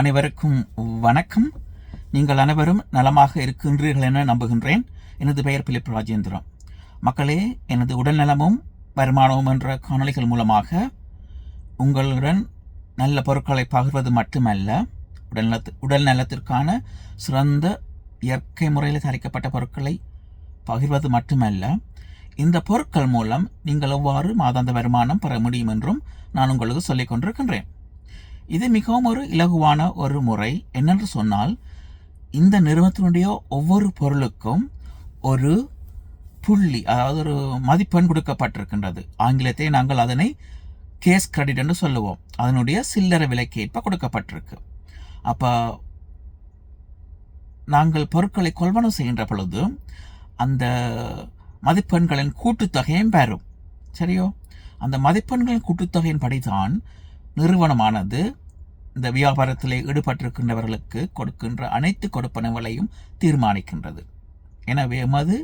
அனைவருக்கும் வணக்கம். நீங்கள் அனைவரும் நலமாக இருக்கின்றீர்கள் என நம்புகின்றேன். எனது பெயர் பிலிப் ராஜேந்திரம் மக்களே எனது உடல்நலமும் வருமானமும் என்ற காணொளிகள் மூலமாக உங்களுடன் நல்ல பொருட்களை பகிர்வது மட்டுமல்ல உடல்நலத்து உடல் நலத்திற்கான சிறந்த இயற்கை முறையில் தயாரிக்கப்பட்ட பொருட்களை பகிர்வது மட்டுமல்ல இந்த பொருட்கள் மூலம் நீங்கள் எவ்வாறு மாதாந்த வருமானம் பெற முடியும் என்றும் நான் உங்களுக்கு சொல்லிக் கொண்டிருக்கின்றேன். இது மிகவும் ஒரு இலகுவான ஒரு முறை. என்னென்று சொன்னால் இந்த நிறுவனத்தினுடைய ஒவ்வொரு பொருளுக்கும் ஒரு புள்ளி அதாவது ஒரு மதிப்பெண் கொடுக்கப்பட்டிருக்கின்றது. ஆங்கிலத்தை நாங்கள் அதனை கேஸ் கிரெடிட் என்று சொல்லுவோம். அதனுடைய சில்லறை விலைக்கேற்ப கொடுக்கப்பட்டிருக்கு. அப்போ நாங்கள் பொருட்களை கொள்வனம் செய்கின்ற பொழுது அந்த மதிப்பெண்களின் கூட்டுத்தொகையும் பெறும். சரியோ? அந்த மதிப்பெண்களின் கூட்டுத்தொகையின் படிதான் நிறுவனமானது இந்த வியாபாரத்தில் ஈடுபட்டிருக்கின்றவர்களுக்கு கொடுக்கின்ற அனைத்து கொடுப்பனவுகளையும் தீர்மானிக்கின்றது. எனவே எமது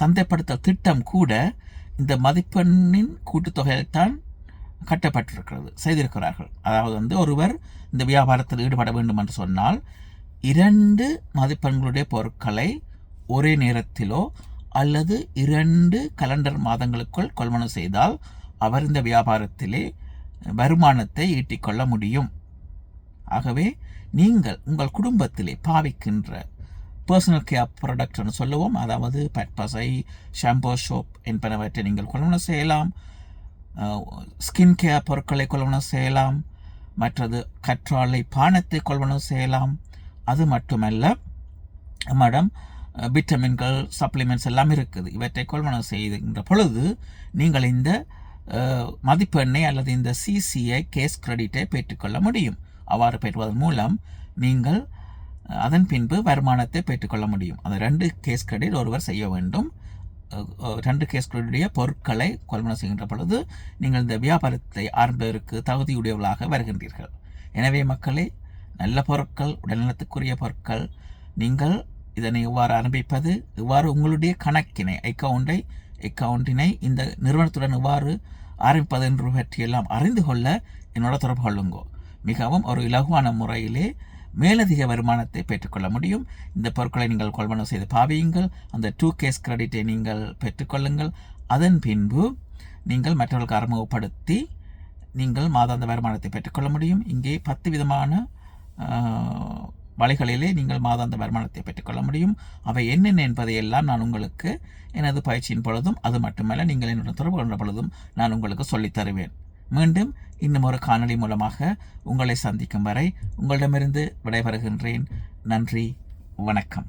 சந்தைப்படுத்த திட்டம் கூட இந்த மதிப்பெண்ணின் கூட்டுத்தொகையில்தான் கட்டப்பட்டிருக்கிறது செய்திருக்கிறார்கள். அதாவது வந்து ஒருவர் இந்த வியாபாரத்தில் ஈடுபட வேண்டும் என்று சொன்னால் இரண்டு மதிப்பெண்களுடைய பொருட்களை ஒரே நேரத்திலோ அல்லது இரண்டு கலண்டர் மாதங்களுக்குள் கொள்வனவு செய்தால் அவர் இந்த வியாபாரத்திலே வருமானத்தை ஈட்டிக்கொள்ள முடியும். ஆகவே நீங்கள் உங்கள் குடும்பத்திலே பாவிக்கின்ற பர்சனல் கேர் ப்ராடக்ட்னு சொல்லுவோம். அதாவது பட்பசை ஷாம்போ ஷோப் என்பனவற்றை நீங்கள் கொள்வனம் செய்யலாம். ஸ்கின் கேர் பொருட்களை கொள்ளணும் செய்யலாம். மற்றது கற்றாழை பானத்தை கொள்வனம் செய்யலாம். அது மட்டுமல்ல மேடம் விட்டமின்கள் சப்ளிமெண்ட்ஸ் எல்லாம் இருக்குது. இவற்றை கொள்வனம் செய்கின்ற பொழுது நீங்கள் இந்த மதிப்பெண்ணை அல்லது இந்த சிசிஐ கேஸ் கிரெடிட்டை பெற்றுக்கொள்ள முடியும். அவ்வாறு பெறுவதன் மூலம் நீங்கள் அதன் பின்பு வருமானத்தை பெற்றுக்கொள்ள முடியும். அந்த ரெண்டு கேஸ் கிரெடிட் ஒருவர் செய்ய வேண்டும். ரெண்டு கேஸ் பொருட்களை கொள்முதல் செய்கின்ற பொழுது நீங்கள் இந்த வியாபாரத்தை ஆரம்பிப்பதற்கு தகுதியுடையவர்களாக வருகின்றீர்கள். எனவே மக்களே நல்ல பொருட்கள் உடல்நலத்துக்குரிய பொருட்கள் நீங்கள் இதனை இவ்வாறு ஆரம்பிப்பது இவ்வாறு உங்களுடைய கணக்கினை அக்கவுண்டை அக்கவுண்டினை இந்த நிறுவனத்துடன் எவ்வாறு ஆரம்பிப்பது என்று பற்றியெல்லாம் அறிந்து கொள்ள என்னோட தொடர்பு கொள்ளுங்கோ மிகவும் ஒரு இலகுவான முறையிலே மேலதிக வருமானத்தை பெற்றுக்கொள்ள முடியும். இந்த பொருட்களை நீங்கள் கொள்வனவு செய்து பாவியுங்கள். அந்த டூ கேஸ் கிரெடிட்டை நீங்கள் பெற்றுக்கொள்ளுங்கள். அதன் பின்பு நீங்கள் மற்றவர்களுக்கு அறிமுகப்படுத்தி நீங்கள் மாதாந்த வருமானத்தை பெற்றுக்கொள்ள முடியும். இங்கே பத்து விதமான வழிகளிலே நீங்கள் மாதாந்த வருமானத்தை பெற்றுக்கொள்ள முடியும். அவை என்னென்ன என்பதையெல்லாம் நான் உங்களுக்கு எனது பயிற்சியின் பொழுதும் அது மட்டுமல்ல நீங்கள் என்னுடன் தொடர்பு கொண்ட பொழுதும் நான் உங்களுக்கு சொல்லித் தருவேன். மீண்டும் இன்னும் ஒரு காணொளி மூலமாக உங்களை சந்திக்கும் வரை உங்களிடமிருந்து விடைபெறுகின்றேன். நன்றி வணக்கம்.